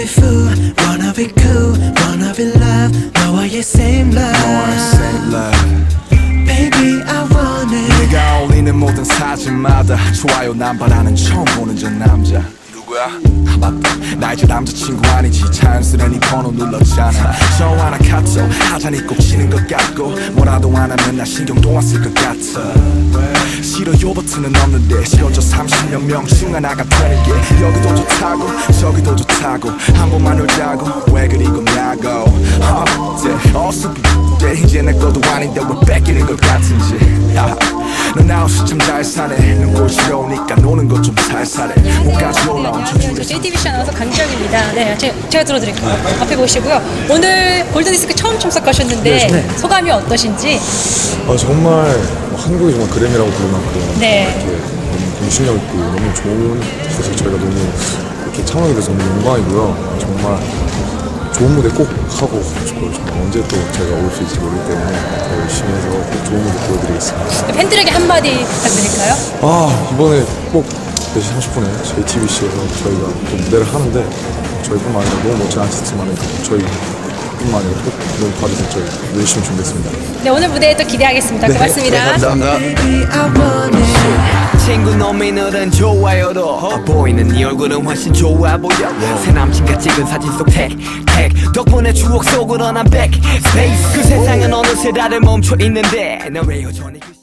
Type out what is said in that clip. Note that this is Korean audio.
be fool wanna be cool wanna be love 너와의 same love. Baby I want it. 내가 올리는 모든 사진마다 좋아요 난 바라는 처음 보는 저 남자. 누구야? 아, 맞다. 나 이제 남자친구 아니지. 자연스레 네 번호 눌렀잖아. 저 하나 카톡 하자니 꼭 치는 것 같고 뭐라도 안 하면 나 신경도 안 쓸 것 같아. 싫어요 버튼은 없는데 싫어져 30년 명칭 하나가 되는 게 여기도 좋다고 저기도 좋다고 한 번만 놀자고 왜 그리 겁냐고 어, 이제 어수비 때 이제 내 것도 아닌데 왜 뺏기는 것 같은지 야, 넌 아웃이 참잘 사네 눈꼴 싫어오니까 노는 것 좀 살살해 목까지 올라온 안녕하세요. 저 JTBC 아나운서 강지영입니다. 네, 제, 제가 들어드릴게요. 앞에 보시고요. 오늘 골든디스크 처음 참석하셨는데 네. 소감이 어떠신지? 아, 정말 한국이 정말 그램이라고 부를 만큼 네. 이렇게 너무 공신력 있고 너무 좋은 곳에서 저희가 너무 이렇게 참여하게 돼서 너무 영광이고요. 정말 좋은 무대 꼭 하고 싶고요. 정말 언제 또 제가 올 수 있을지 모르기 때문에 더 열심히 해서 꼭 좋은 무대 보여드리겠습니다. 팬들에게 한마디 부탁드릴까요? 아 이번에 꼭 4시 30분에 JTBC에서 저희가 또 무대를 하는데 저희뿐만 아니라 너무 멋진 아티스트만 저희 뿐만 아니라 꼭 봐주세요. 저희 열심히 준비했습니다. 네, 오늘 무대에 또 기대하겠습니다. 고맙습니다. 친구 놈이 늘은 좋아요로 보이는 네 얼굴은 훨씬 좋아 보여 새 남친과 찍은 사진 속 택, 택 덕분에 추억 속으로 난 백 스페이스 그 세상은 어느새 나를 멈춰 있는데 난왜 여전히 그